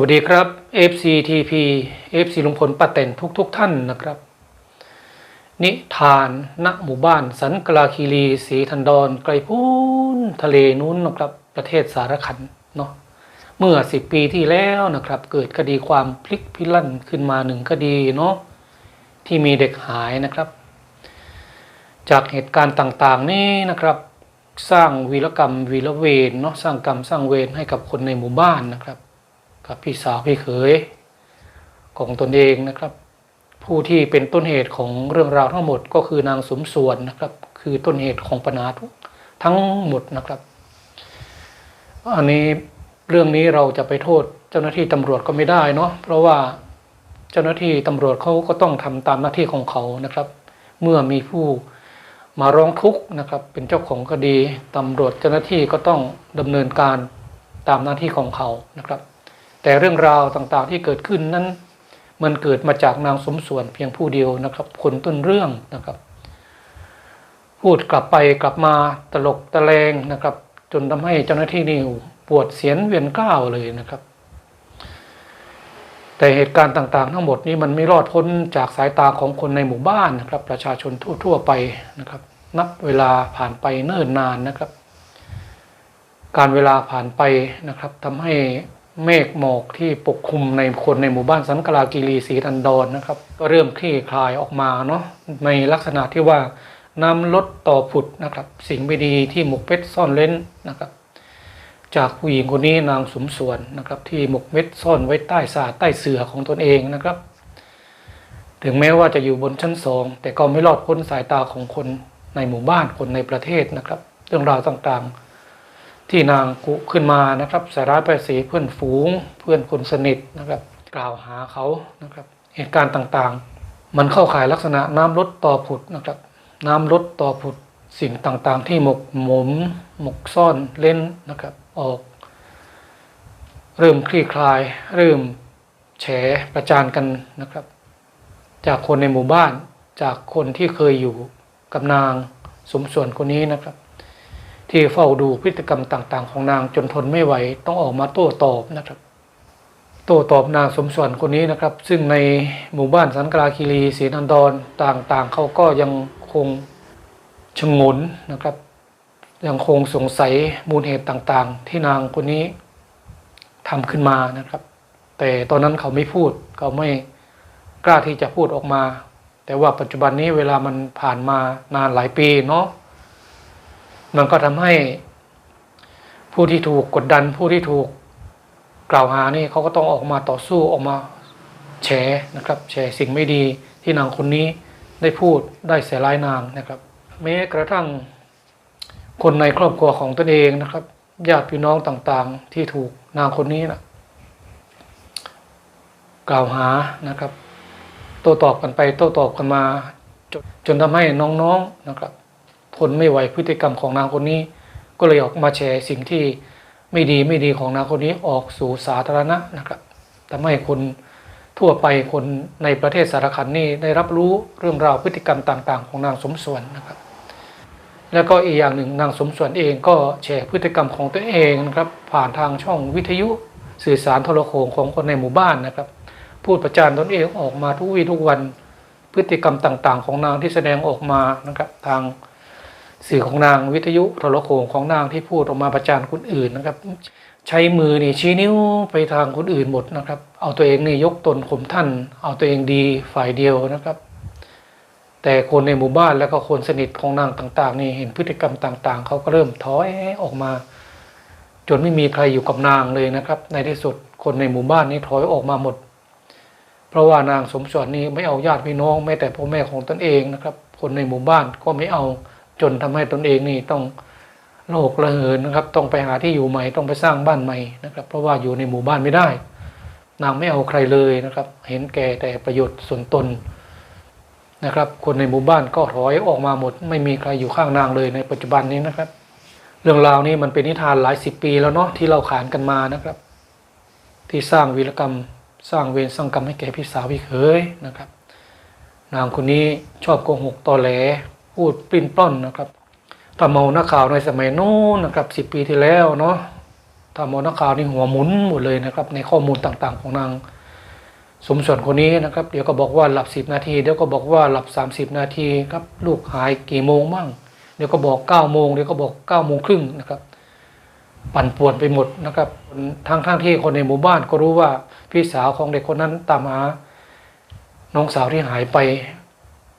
วัสดีครับ FCTP FC ลุงพลป้าเต็นทุกๆท่านนะครับ นิทานณหมู่บ้าน สันกลาคีรีศรีทันดอนไกลพูนทะเลนู้นนะครับ ประเทศสารคันเนาะเมื่อสิบปีที่แล้วนะครับ เกิดคดีความพลิกพิลั่นขึ้นมาหนึ่งคดีเนาะที่มีเด็กหายนะครับ จากเหตุการณ์ต่างๆนี้นะครับ สร้างวีรกรรมวีรเวรเนาะสร้างกรรมสร้างเวรให้กับคนในหมู่บ้านนะครับ กับพี่สาวพี่เขยของตนเองนะครับ ผู้ที่เป็นต้นเหตุของเรื่องราวทั้งหมดก็คือนางสมส่วนนะครับ คือต้นเหตุของปัญหาทั้งหมดนะครับ อันนี้เรื่องนี้เราจะไปโทษเจ้าหน้าที่ตำรวจก็ไม่ได้เนาะเพราะว่าเจ้าหน้าที่ตำรวจเขาก็ต้องทำตามหน้าที่ของเขานะครับ เมื่อมีผู้มาร้องทุกข์นะครับ เป็นเจ้าของคดีตำรวจเจ้าหน้าที่ก็ต้องดำเนินการตามหน้าที่ของเขานะครับ แต่เรื่องราวต่างๆที่เกิดขึ้นนั้น มันเกิดมาจากนางสมส่วนเพียงผู้เดียวนะครับ คนต้นเรื่องนะครับ พูดกลับไปกลับมาตลกตะแลงนะครับ จนทำให้เจ้าหน้าที่นี่ปวดเสียนเวียนก้าวเลยนะครับ แต่เหตุการณ์ต่างๆ ทั้งหมดนี้มันไม่รอดพ้นจากสายตาของคนในหมู่บ้านนะครับ ประชาชนทั่ว ๆ ไปนะครับ นับเวลาผ่านไปเนิ่นนานนะครับ การเวลาผ่านไปนะครับทำให้ เมฆหมอกที่ปกคลุมในคนในหมู่บ้านสันกลากีรีศรีทันดอนนะครับ ก็เริ่มคลี่คลายออกมาเนาะในลักษณะที่ว่าน้ำลดต่อผุดนะครับ สิ่งไม่ดีที่หมกเพชรซ่อนเล้นนะครับ จากผู้หญิงคนนี้นางสมส่วนนะครับ ที่หมกเม็ดซ่อนไว้ใต้สาใต้เสือของตนเองนะครับ ถึงแม้ว่าจะอยู่บนชั้นสองแต่ก็ไม่รอดพ้นสายตาของคนในหมู่บ้านคนในประเทศนะครับ เรื่องราวต่างๆ ที่นางกุขึ้นมานะครับสายร้ายไปายสีเพื่อนฝูง เพื่อนคนสนิทนะครับ กล่าวหาเขานะครับ เหตุการณ์ต่างๆ มันเข้าข่ายลักษณะน้ำลดต่อผุดนะครับ น้ำลดต่อผุดสิ่งต่างๆ ที่หมกหมม หมกซ่อนเล่นนะครับ ออก เริ่มคลี่คลาย เริ่มแฉประจานกันนะครับ จากคนในหมู่บ้านจากคนที่เคยอยู่กับนางสมส่วนคนนี้นะครับ ที่เฝ้าดูพฤติกรรมต่าง ๆ ของนางจนทนไม่ไหวต้องออกมาโต้ตอบนะครับ โต้ตอบนางสมส่วนคนนี้นะครับ ซึ่งในหมู่บ้านสันกลาคีรีศรีนันดรต่างๆ เขาก็ยังคงชงนนะครับ ยังคงสงสัยมูลเหตุต่างๆ ที่นางคนนี้ทำขึ้นมานะครับ แต่ตอนนั้นเขาไม่พูดเขาไม่กล้าที่จะพูดออกมา แต่ว่าปัจจุบันนี้เวลามันผ่านมานานหลายปีเนาะ มันก็ทำให้ผู้ที่ถูกกดดันผู้ที่ถูกกล่าวหานี่เขาก็ต้องออกมาต่อสู้ออกมาแฉนะครับแฉสิ่งไม่ดีที่นางคนนี้ได้พูดได้เสียร้ายนางนะครับ แม้กระทั่งคนในครอบครัวของตนเองนะครับญาติพี่น้องต่างๆ ที่ถูกนางคนนี้นะกล่าวหานะครับ โต้ตอบกันไปโต้ตอบกันมาจนจนทำให้น้องๆนะครับ ทนไม่ไหวพฤติกรรมของนางคนนี้ ก็เลยออกมาแชร์สิ่งที่ไม่ดีไม่ดีของนางคนนี้ออกสู่สาธารณะนะครับทำให้คนทั่วไปคนในประเทศสารคันนี่ได้รับรู้เรื่องราวพฤติกรรมต่าง ๆ ของนางสมส่วนนะครับ แล้วก็อีกอย่างหนึ่งนางสมส่วนเองก็แชร์พฤติกรรมของตัวเองนะครับ ผ่านทางช่องวิทยุสื่อสารโทรโขงของคนในหมู่บ้านนะครับ พูดประจานตนเองออกมาทุกวี่ทุกวันพฤติกรรมต่าง ๆ ของนางที่แสดงออกมานะครับ ทาง สื่อของนางวิทยุโทรโขงของนางที่พูดออกมาประจานคนอื่นนะครับ ใช้มือนี่ชี้นิ้วไปทางคนอื่นหมดนะครับ เอาตัวเองนี่ยกตนข่มท่าน เอาตัวเองดีฝ่ายเดียวนะครับ แต่คนในหมู่บ้านแล้วก็คนสนิทของนางต่าง ๆ นี่เห็นพฤติกรรมต่าง ๆเขาก็เริ่มถอยออกมา จนไม่มีใครอยู่กับนางเลยนะครับ ในที่สุดคนในหมู่บ้านนี้ถอยออกมาหมด เพราะว่านางสมสวนนี้ไม่เอาญาติพี่น้องแม้แต่พ่อแม่ของตนเองนะครับ คนในหมู่บ้านก็ไม่เอา จนทำให้ตนเองนี่ต้องโลกระเหินนะครับต้องไปหาที่อยู่ใหม่ต้องไปสร้างบ้านใหม่นะครับ เพราะว่าอยู่ในหมู่บ้านไม่ได้ นางไม่เอาใครเลยนะครับ เห็นแก่แต่ประโยชน์ส่วนตนนะครับ คนในหมู่บ้านก็ถอยออกมาหมด ไม่มีใครอยู่ข้างนางเลยในปัจจุบันนี้นะครับ เรื่องราวนี้มันเป็นนิทานหลายสิบปีแล้วเนาะที่เราขานกันมานะครับ ที่สร้างวีรกรรม สร้างเวรสร้างกรรมให้แก่พี่สาวพี่เขยนะครับ นางคนนี้ชอบโกหกตอแหล พูดปลิ้นปล้อนนะครับถ้าเมานักข่าวในสมัยนู้นนะครับสิบปีที่แล้วเนาะทำเอานักข่าวนี่หัวหมุนหมดเลยนะครับ ในข้อมูลต่างๆของนางสมส่วนคนนี้นะครับ เดี๋ยวก็บอกว่าหลับสิบนาที เดี๋ยวก็บอกว่าหลับสามสิบนาทีครับ ลูกหายกี่โมงมั่งเดี๋ยวก็บอกเก้าโมงเดี๋ยวก็บอกเก้าโมงครึ่งนะครับ ปั่นป่วนไปหมดนะครับทั้งทั้งที่คนในหมู่บ้านก็รู้ว่าพี่สาวของเด็กคนนั้นตามหาน้องสาวที่หายไป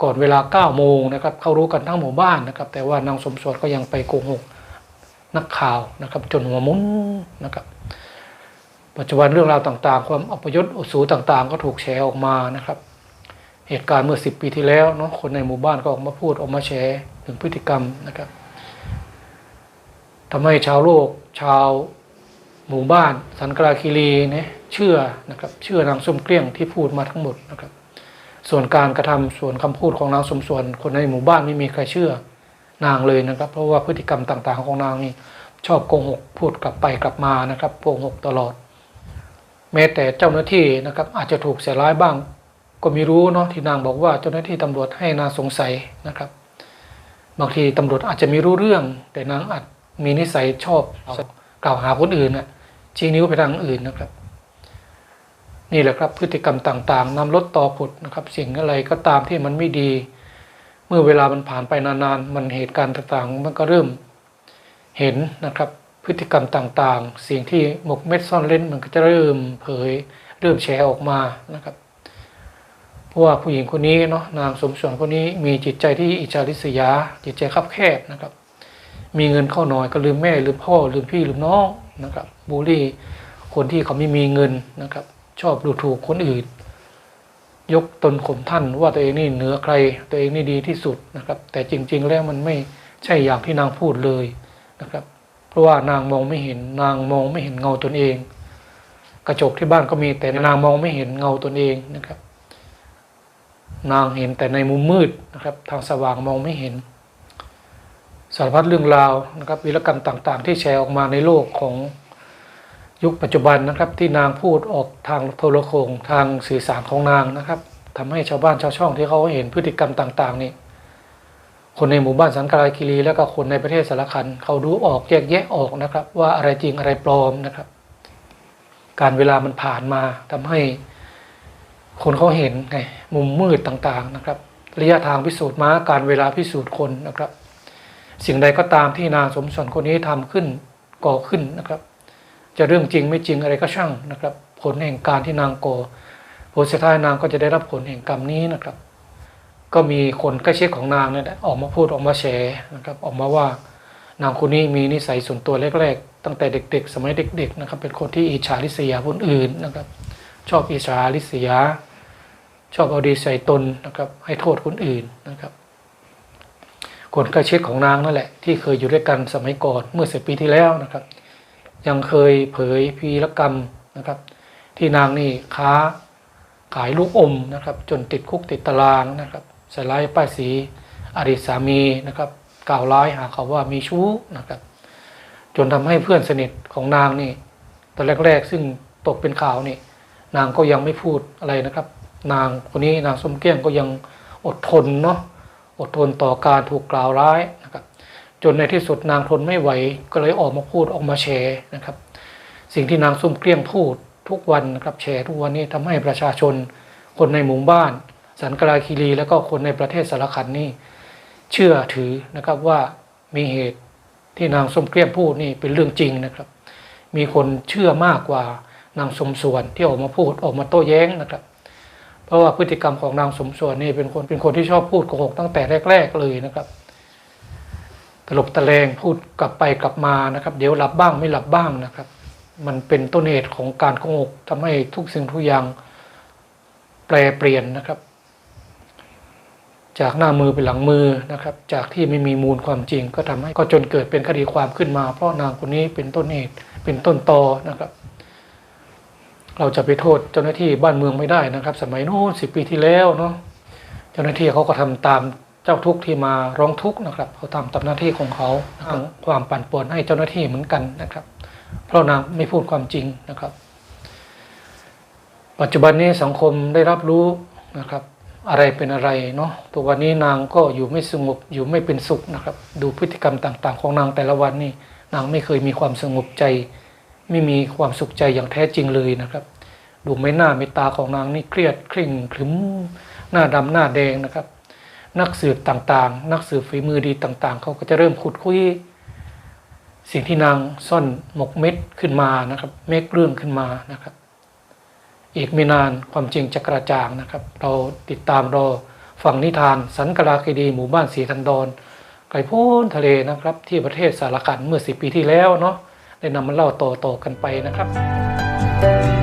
ก่อนเวลาเก้าโมงนะครับเขารู้กันทั้งหมู่บ้านนะครับ แต่ว่านางสมสวดก็ยังไปโกหกนักข่าวนะครับ จนหัวมุนนะครับ ปัจจุบันเรื่องราวต่างๆ ความอัปยศอสูรต่างๆ ก็ถูกแชร์ออกมานะครับ เหตุการณ์เมื่อสิบปีที่แล้วเนาะคนในหมู่บ้านก็ออกมาพูดออกมาแชร์ถึงพฤติกรรมนะครับทำให้ชาวโลกชาวหมู่บ้าน สันกราคีรีเนี่ยเชื่อนะครับ เชื่อนางส้มเกลี้ยงที่พูดมาทั้งหมดนะครับ ส่วนการกระทำส่วนคำพูดของนางสมส่วน คนในหมู่บ้านไม่มีใครเชื่อนางเลยนะครับ เพราะว่าพฤติกรรมต่างๆของนางนี่ชอบโกหกพูดกลับไปกลับมานะครับโกหกตลอด แม้แต่เจ้าหน้าที่นะครับอาจจะถูกเสียร้ายบ้าง ก็ไม่รู้เนาะที่นางบอกว่าเจ้าหน้าที่ตำรวจให้นางสงสัยนะครับ บางทีตำรวจอาจจะไม่รู้เรื่อง แต่นางอาจมีนิสัยชอบกล่าวหาคนอื่นน่ะชี้นิ้วไปทางอื่นนะครับ นี่แหละครับพฤติกรรมต่างๆนำรถต่อผุดนะครับสิ่งอะไรก็ตามที่มันไม่ดี เมื่อเวลามันผ่านไปนานๆ มันเหตุการณ์ต่างๆ มันก็เริ่มเห็นนะครับพฤติกรรมต่างๆ สิ่งที่หมกเม็ดซ่อนเล่นมันก็จะเริ่มเผย เริ่มแชร์ออกมานะครับเพราะว่าผู้หญิงคนนี้เนาะนางสมส่วนคนนี้มีจิตใจที่อิจฉาริษยา จิตใจคับแคบนะครับ มีเงินเข้าน้อยก็ลืมแม่ลืมพ่อลืมพี่ลืมน้องนะครับบูลลี่คนที่เขาไม่มีเงินนะครับ ชอบดูถูกคนอื่น ยกตนข่มท่านว่าตัวเองนี่เหนือใคร ตัวเองนี่ดีที่สุดนะครับ แต่จริง ๆ แล้วมันไม่ใช่อย่างที่นางพูดเลยนะครับ เพราะว่านางมองไม่เห็นนางมองไม่เห็นเงาตนเอง กระจกที่บ้านก็มีแต่นางมองไม่เห็นเงาตนเองนะครับ นางเห็นแต่ในมุมมืดนะครับ ทางสว่างมองไม่เห็นสารพัดเรื่องราวนะครับวีรกรรมต่างๆ ที่แชร์ออกมาในโลกของ ยุคปัจจุบันนะครับที่นางพูดออกทางโทรโขงทางสื่อสารของนางนะครับทำให้ชาวบ้านชาวช่องที่เขาเห็นพฤติกรรมต่างๆนี่คนในหมู่บ้านสันกรายคีรีแล้วก็คนในประเทศสารคันเขาดูออกแยกแยะออกนะครับ ว่าอะไรจริงอะไรปลอมนะครับ การเวลามันผ่านมาทำให้คนเขาเห็นไงมุมมืดต่างๆนะครับระยะทางพิสูจน์ม้าการเวลาพิสูจน์คนนะครับ สิ่งใดก็ตามที่นางสมสนคนนี้ทำขึ้นก่อขึ้นนะครับ จะเรื่องจริงไม่จริงอะไรก็ช่างนะครับ ผลแห่งการที่นางโกผลสุดท้ายนางก็จะได้รับผลแห่งกรรมนี้นะครับ ก็มีคนใกล้ชิดของนางเนี่ยออกมาพูดออกมาแช่นะครับออกมาว่านางคนนี้มีนิสัยส่วนตัวแรกๆตั้งแต่เด็ก ๆ สมัยเด็ก ๆ นะครับ เป็นคนที่อิจฉาริษยาคนอื่นนะครับ ชอบอิจฉาริษยา ชอบเอาดีใส่ตนนะครับ ให้โทษคนอื่นนะครับ คนใกล้ชิดของนางนั่นแหละที่เคยอยู่ด้วยกันสมัยก่อนเมื่อสิบปีที่แล้วนะครับ ยังเคยเผยพีรกรรมนะครับ ที่นางนี่ค้าขายลูกอมนะครับ จนติดคุกติดตารางนะครับใส่ร้ายป้ายสีอดีตสามีนะครับ กล่าวร้ายหาเขาว่ามีชู้นะครับ จนทำให้เพื่อนสนิทของนางนี่ตอนแรกๆ ซึ่งตกเป็นข่าวนี่นางก็ยังไม่พูดอะไรนะครับ นางคนนี้นางสมเกี้ยงก็ยังอดทนเนาะอดทนต่อการถูกกล่าวร้ายน จนในที่สุดนางทนไม่ไหวก็เลยออกมาพูดออกมาแชร์นะครับ สิ่งที่นางส้มเกลี้ยงพูดทุกวันนะครับแชร์ทุกวันนี้ทำให้ประชาชน คนในหมู่บ้าน สันกลาคีรี แล้วก็คนในประเทศสารคันนี่เชื่อถือนะครับว่ามีเหตุที่นางส้มเกลี้ยงพูดนี่เป็นเรื่องจริงนะครับ มีคนเชื่อมากกว่านางสมส่วนที่ออกมาพูดออกมาโต้แย้งนะครับ เพราะว่าพฤติกรรมของนางสมส่วนนี่เป็นคนเป็นคนที่ชอบพูดโกหกตั้งแต่แรก ๆ เลยนะครับ ตลบตะแลงพูดกลับไปกลับมานะครับ เดี๋ยวหลับบ้างไม่หลับบ้างนะครับ มันเป็นต้นเหตุของการโกหกทำให้ทุกสิ่งทุกอย่างแปรเปลี่ยนนะครับ จากหน้ามือเป็นหลังมือนะครับ จากที่ไม่มีมูลความจริง ก็ทำให้ก็จนเกิดเป็นคดีความขึ้นมา เพราะนางคนนี้เป็นต้นเหตุเป็นต้นตอนะครับ เราจะไปโทษเจ้าหน้าที่บ้านเมืองไม่ได้นะครับ สมัยโน้นสิปีที่แล้วเนาะเจ้าหน้าที่เขาก็ทำตาม เจ้าทุกข์ที่มาร้องทุกข์นะครับเขาทำตามหน้าที่ของเขานะครับความปั่นป่วนให้เจ้าหน้าที่เหมือนกันนะครับ เพราะนางไม่พูดความจริงนะครับ ปัจจุบันนี้สังคมได้รับรู้นะครับ อะไรเป็นอะไรเนาะตัววันนี้นางก็อยู่ไม่สงบอยู่ไม่เป็นสุขนะครับ ดูพฤติกรรมต่างๆ ของนางแต่ละวันนี่นางไม่เคยมีความสงบใจ ไม่มีความสุขใจอย่างแท้จริงเลยนะครับ ดูไม่หน้าไม่ตาของนางนี่เครียดเคร่งขรึมหน้าดำหน้าแดงนะครับ นักสืบต่างๆ นักสืบฝีมือดีต่างๆ เขาก็จะเริ่มขุดคุยสิ่งที่นางซ่อนหมกเม็ดขึ้นมานะครับ เมฆเรื่องขึ้นมานะครับ อีกไม่นานความจริงจะกระจ่างนะครับ เราติดตามรอฟังนิทาน สันกลาคดีหมู่บ้านสีทันดอนไก่พ้นทะเลนะครับ ที่ประเทศสารคันเมื่อสิปีที่แล้วเนาะได้นำมาเล่าต่อๆกันไปนะครับ